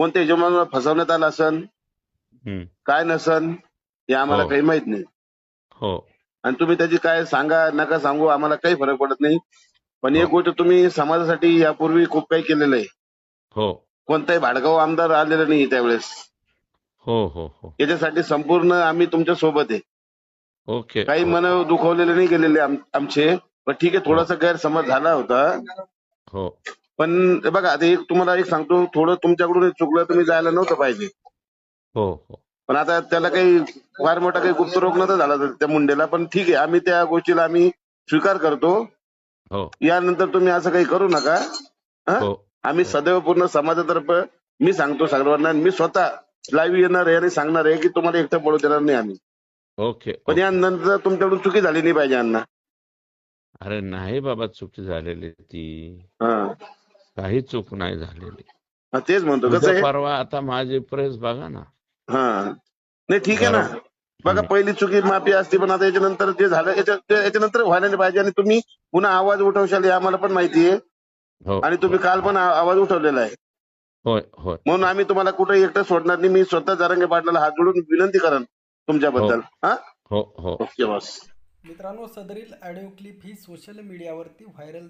कोणत्या हिशोबाने फसवण्यात आलं असन. काय नसन हे आम्हाला हो. काही माहीत नाही. हो. आणि तुम्ही त्याची काय सांगा नका सांगू आम्हाला काही फरक पडत नाही. पण एक हो. गोष्ट तुम्ही समाजासाठी यापूर्वी खूप काही केलेलं आहे. हो. कोणताही भाडगाव आमदार आलेला नाही त्यावेळेस. हो हो हो. याच्यासाठी संपूर्ण आम्ही तुमच्यासोबत आहे. ओके. काही हो, मन दुखवलेले नाही गेलेले आम- आमचे. पण ठीक आहे थोडासा गैरसमज झाला होता. हो. पण हे बघा आता एक तुम्हाला एक सांगतो थोडं तुमच्याकडून एक चुकलं तुम्ही जायला नव्हतं पाहिजे. हो हो. पण आता त्याला काही फार मोठा काही गुप्तरोग नव्हता झाला त्या मुंडेला पण ठीक आहे आम्ही त्या गोष्टीला आम्ही स्वीकार करतो. हो. यानंतर तुम्ही असं काही करू नका. हं? हो. आम्ही सदैव पूर्ण समाजातर्फे मी सांगतो सर्वांना आणि मी स्वतः लाईव्ह येणार आहे आणि सांगणार आहे की तुम्हाला एकटं पडू देणार नाही आम्ही. ओके पण ओके. यानंतर तुमच्याकडून चुकी झाली नाही पाहिजे अण्णा अरे नाही बाबा चुकी झालेली ती. हं. काही चूक नाही झालेली. हा, तेच म्हणतो कसं परवा आता माझी प्रेस बघा ना. हा. नाही ठीक आहे ना. बघा. पहिली चुकी माफी असते पण आता याच्यानंतर जे झालं याच्यानंतर व्हायला नाही पाहिजे आणि तुम्ही पुन्हा आवाज उठवशाल हे आम्हाला पण माहिती आहे. हो. आणि तुम्ही काल पण आवाज उठवलेला आहे. होय होय. म्हणून आम्ही तुम्हाला कुठे एकटं सोडणार नाही. मी स्वतः जारंगे पाटलाला हात जोडून विनंती करेन तुमच्याबद्दल. हा. हो? हो ओके बॉस. मित्रांनो सदरील ऑडिओ क्लिप ही सोशल मीडियावरती व्हायरल